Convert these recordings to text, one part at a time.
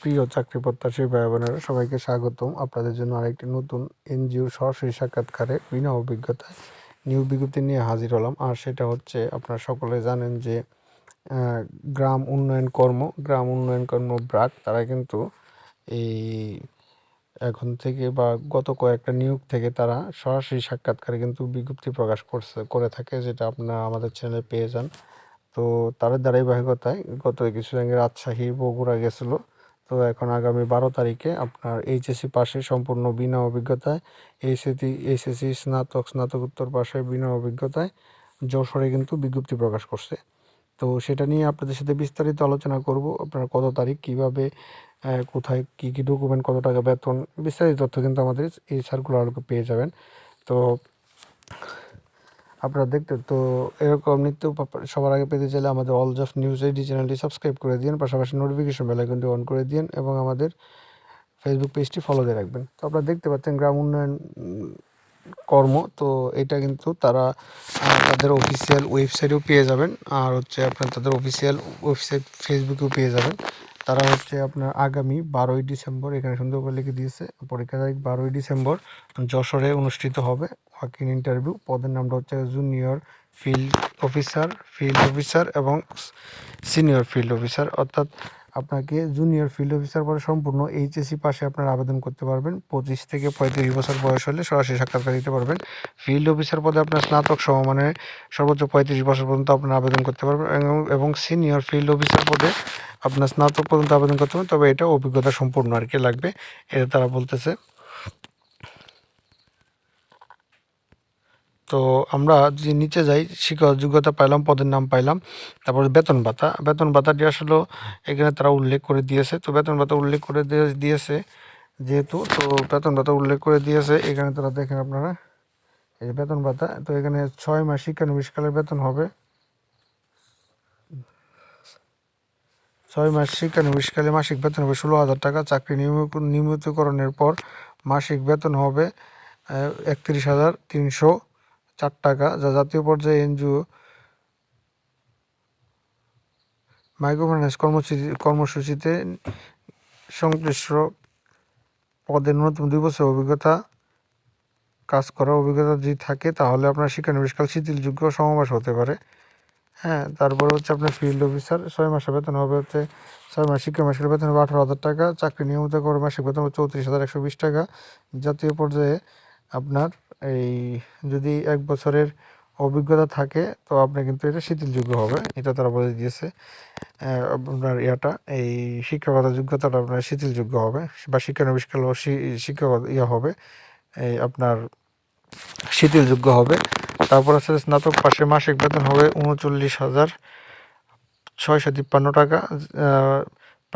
প্রিয় চাকরি প্রত্যাশী ভাই বোনেরা সবাইকে স্বাগতম। আপনাদের জন্য আরেকটি নতুন এনজিওর সরাসরি সাক্ষাৎকারে বিনা অভিজ্ঞতায় নিয়োগ বিজ্ঞপ্তি নিয়ে হাজির হলাম। আর সেটা হচ্ছে, আপনারা সকলে জানেন যে গ্রাম উন্নয়ন কর্ম, গ্রাম উন্নয়ন কর্ম ব্রাক, তারা কিন্তু এই এখন থেকে বা গত কয়েকটা নিয়োগ থেকে তারা সরাসরি সাক্ষাৎকারে কিন্তু বিজ্ঞপ্তি প্রকাশ করছে, করে থাকে, যেটা আপনারা আমাদের চ্যানেলে পেয়ে যান। তো তার ধারাবাহিকতায় গত কিছুদিন আগে রাজশাহী, বগুড়া গেছিল। তো এখন আগামী বারো তারিখে আপনার এইচএসসি পাশে সম্পূর্ণ বিনা অভিজ্ঞতায়, এইচএসসি এইচএসসি স্নাতক, স্নাতকোত্তর পাশে বিনা অভিজ্ঞতায় যশোরে কিন্তু বিজ্ঞপ্তি প্রকাশ করছে। তো সেটা নিয়ে আপনাদের সাথে বিস্তারিত আলোচনা করব, আপনারা কত তারিখ, কীভাবে কোথায়, কি কি ডকুমেন্ট কত টাকা বেতন, বিস্তারিত তথ্য কিন্তু আমাদের এই সার্কুলার পেয়ে যাবেন। তো আপনারা দেখতে, তো এরকম নিত্য সবার আগে পেতে চাইলে আমাদের অল জফ নিউজ এইডি চ্যানেলটি সাবস্ক্রাইব করে দিন, পাশাপাশি নোটিফিকেশন বেল আইকনটি অন করে দিন এবং আমাদের ফেসবুক পেজটি ফলো দিয়ে রাখবেন। তো আপনারা দেখতে পাচ্ছেন গ্রাম উন্নয়ন কর্ম, তো এটা কিন্তু তারা তাদের অফিসিয়াল ওয়েবসাইটেও পেয়ে যাবেন, আর হচ্ছে আপনার তাদের অফিসিয়াল ওয়েবসাইট ফেসবুকেও পেয়ে যাবেন। তারা হচ্ছে আপনার আগামী বারোই ডিসেম্বর, এখানে সুন্দর করে লিখে দিয়েছে পরীক্ষা তারিখ বারোই ডিসেম্বর, যশোরে অনুষ্ঠিত হবে ওয়াকিং ইন্টারভিউ পদের নামটা হচ্ছে junior field officer field officer এবং সিনিয়র ফিল্ড অফিসার অর্থাৎ আপনাকে জুনিয়র ফিল্ড অফিসার পরে সম্পূর্ণ এইচএসসি পাশে আপনারা আবেদন করতে পারবেন। পঁচিশ থেকে পঁয়ত্রিশ বছর বয়স হলে সরাসরি সাক্ষাৎকার দিতে পারবেন। ফিল্ড অফিসার পদে আপনার স্নাতক সমমানের সর্বোচ্চ পঁয়ত্রিশ বছর পর্যন্ত আপনার আবেদন করতে পারবেন এবং সিনিয়র ফিল্ড অফিসার পদে আপনার স্নাতক পর্যন্ত আবেদন করতে পারবেন। তবে এটা অভিজ্ঞতা সম্পূর্ণ আর কি লাগবে, এটা তারা বলতেছে। তো আমরা যে নিচে যাই শিক্ষক যোগ্যতা পাইলাম, পদের নাম পাইলাম, তারপরে বেতন ভাতা। বেতন ভাতাটি আসলে এখানে তারা উল্লেখ করে দিয়েছে। তো বেতন ভাতা উল্লেখ করে দিয়ে- দিয়েছে যেহেতু, তো বেতন ভাতা উল্লেখ করে দিয়েছে। এখানে তারা দেখেন আপনারা, এই বেতন ভাতা, তো এখানে ছয় মাস শিক্ষানবিশকালের বেতন হবে। ছয় মাস শিক্ষানবিশকালে মাসিক বেতন হবে ষোলো হাজার টাকা। চাকরি নিয়মিত, নিয়মিতকরণের পর মাসিক বেতন হবে একত্রিশ হাজার তিনশো চার টাকা, যা জাতীয় পর্যায়ে এনজিও মাইক্রোফিন্যান্স কর্মসূচি, কর্মসূচিতে সংশ্লিষ্ট পদে ন্যূনতম দুই বছর অভিজ্ঞতা, কাজ করার অভিজ্ঞতা যদি থাকে, তাহলে আপনার শিক্ষানবিশকাল শিথিলযোগ্য সমাবেশ হতে পারে। হ্যাঁ তারপরে হচ্ছে আপনার ফিল্ড অফিসার ছয় মাসের বেতন হবে হচ্ছে ছয় মাস শিক্ষা মাসের বেতন হবে আঠারো হাজার টাকা, চাকরি নিয়মিত করে মাসিক বেতন হবে চৌত্রিশ হাজার একশো বিশ টাকা। জাতীয় পর্যায়ে আপনার এই যদি এক বছরের অভিজ্ঞতা থাকে, তো আপনি কিন্তু এটা শিথিলযোগ্য হবে। এটা তারা বলে দিয়েছে আপনার ইয়াটা, এই শিক্ষাগত যোগ্যতাটা আপনার শিথিলযোগ্য হবে বা শিক্ষানবিষ্কাল শিক্ষাগত ইয়া হবে, এই আপনার শিথিলযোগ্য হবে। তারপর আছে স্নাতক পাশে মাসিক বেতন হবে উনচল্লিশ হাজার ছয়শো তিপ্পান্ন টাকা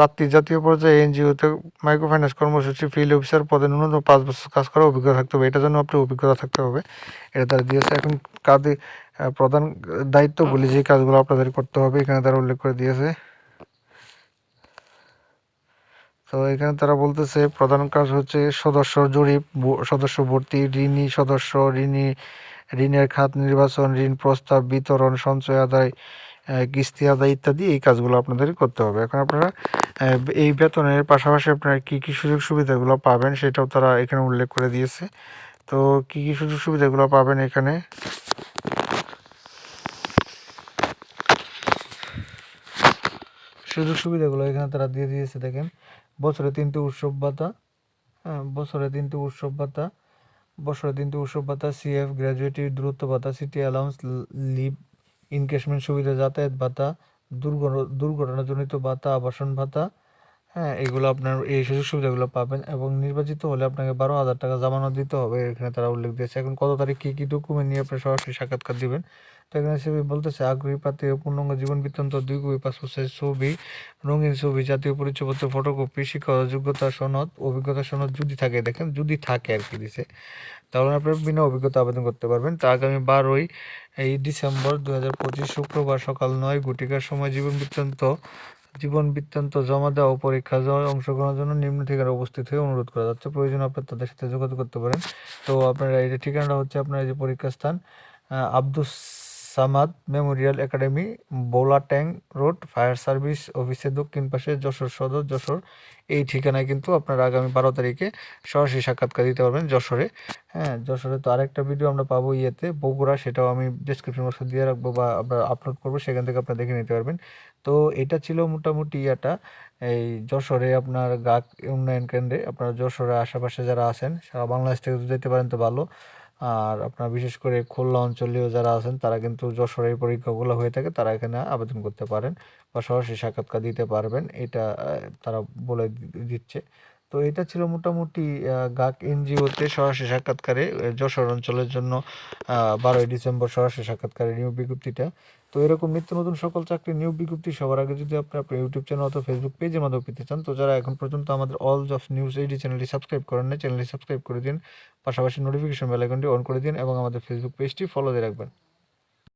প্রাপ্তি জাতীয় পর্যায়ে এনজিওতে মাইক্রোফাইন্যান্স কর্মসূচি ফিল্ড অফিসার পদে ন্যূনতম পাঁচ বছর কাজ করার অভিজ্ঞতা থাকতে হবে। এটার জন্য আপনার অভিজ্ঞতা থাকতে হবে। এটা তারা দিয়েছে। এখন কাজে প্রধান দায়িত্বগুলি যে কাজগুলো আপনাদের করতে হবে, এখানে তারা উল্লেখ করে দিয়েছে। তো এখানে তারা বলতেছে, প্রধান কাজ হচ্ছে সদস্য জরিপ সদস্য ভর্তি, ঋণী সদস্য, ঋণী, ঋণের খাত নির্বাচন, ঋণ প্রস্তাব, বিতরণ, সঞ্চয় আদায় কিস্তি আদায় ইত্যাদি এই কাজগুলো আপনাদের করতে হবে। এখন আপনারা এই বেতনের পাশাপাশি আপনারা কী কী সুযোগ সুবিধাগুলো পাবেন সেটাও তারা এখানে উল্লেখ করে দিয়েছে। তো কি, কী সুযোগ সুবিধাগুলো পাবেন এখানে? সুযোগ সুবিধাগুলো এখানে তারা দিয়ে দিয়েছে, দেখেন। বছরে তিনটি উৎসব ভাতা হ্যাঁ বছরে তিনটি উৎসব ভাতা, বছরে তিনটি উৎসব ভাতা, সিএফ, গ্র্যাজুয়েটি দূরত্ব ভাতা, সিটি অ্যালাউন্স লিভ ইনকেশমেন্ট সুবিধা, যাতায়াত ভাতা, দুর্ঘটনা, দুর্ঘটনাজনিত ভাতা, আবাসন ভাতা হ্যাঁ এগুলো আপনার এই সুযোগ সুবিধাগুলো পাবেন এবং নির্বাচিত হলে আপনাকে বারো হাজার টাকা জামানত দিতে হবে, এখানে তারা উল্লেখ দিয়েছে। এখন কত তারিখ কী কী ডকুমেন্ট নিয়ে আপনি সরাসরি সাক্ষাৎকার দিবেন? তো সেভাবে বলতেছে, আগ্রহী প্রার্থী পূর্ণাঙ্গ জীবন বৃত্তান্ত দুই কপি পাসপোর্ট সাইজ ছবি, রঙিন ছবি, জাতীয় পরিচয়পত্র, ফটোকপি শিক্ষাগত যোগ্যতা সনদ, অভিজ্ঞতা সনদ যদি থাকে, দেখেন, যদি থাকে আর কি দিছে। তাহলে আপনার বিনা অভিজ্ঞতা আবেদন করতে পারবেন। তা আগামী বারোই, এই ডিসেম্বর দু হাজার পঁচিশ শুক্রবার সকাল নয় গুটিকার সময় জীবন বৃত্তান্ত জীবন বৃত্তান্ত জমা দেওয়া ও পরীক্ষা অংশগ্রহণের জন্য নিম্ন ঠিকানা উপস্থিত হয়ে অনুরোধ করা যাচ্ছে। প্রয়োজন আপনার তাদের সাথে যোগাযোগ করতে পারেন। তো আপনার এই ঠিকানাটা হচ্ছে আপনার এই যে পরীক্ষা স্থান আব্দুস সামাদ মেমোরিয়াল একাডেমি বোলা ট্যাং রোড, ফায়ার সার্ভিস অফিসের দক্ষিণ পাশে যশোর সদর, যশোর। এই ঠিকানায় কিন্তু আপনারা আগামী বারো তারিখে সরাসরি সাক্ষাৎকার দিতে পারবেন যশোরে। হ্যাঁ যশোরে তো আরেকটা ভিডিও আমরা পাবো ইয়েতে, বগুড়া, সেটাও আমি ডিসক্রিপশন বক্সে দিয়ে রাখব বা আমরা আপলোড করব, সেখান থেকে আপনারা দেখে নিতে পারবেন। তো এটা ছিল মোটামুটি ইয়াটা। এই যশোরে আপনার গাক উন্নয়ন কেন্দ্রে, আপনারা যশোরে আশেপাশে যারা আছেন, সারা বাংলাদেশ থেকে যেতে পারেন তো ভালো। আর আপনার বিশেষ করে খুলনা অঞ্চলীয় যারা আছেন, তারা কিন্তু যশোরের পরীক্ষাগুলো হয়ে থাকে, তারা এখানে আবেদন করতে পারেন বা সরাসরি সাক্ষাৎকার দিতে পারবেন। এটা তারা বলে দিচ্ছে। তো এটা ছিল মোটামুটি গাক এনজিওতে সরাসরি সাক্ষাৎকারে যশোর অঞ্চলের জন্য বারোই ডিসেম্বর সরাসরি সাক্ষাৎকারে নিয়োগ বিজ্ঞপ্তিটা। তো এরকম নিত্য নতুন সকল চাকরির নিয়োগ বিজ্ঞপ্তি সবার আগে যদি আপনি আপনার ইউটিউব চ্যানেল অথবা ফেসবুক পেজের মাধ্যমে পেতে চান, তো যারা এখন পর্যন্ত আমাদের অল জবস নিউজ এইডি চ্যানেলটি সাবস্ক্রাইব করেন না চ্যানেলটি সাবস্ক্রাইব করে দিন। পাশাপাশি নোটিফিকেশন বেল আইকনটি অন করে দিন এবং আমাদের ফেসবুক পেজটি ফলো দিয়ে রাখবেন।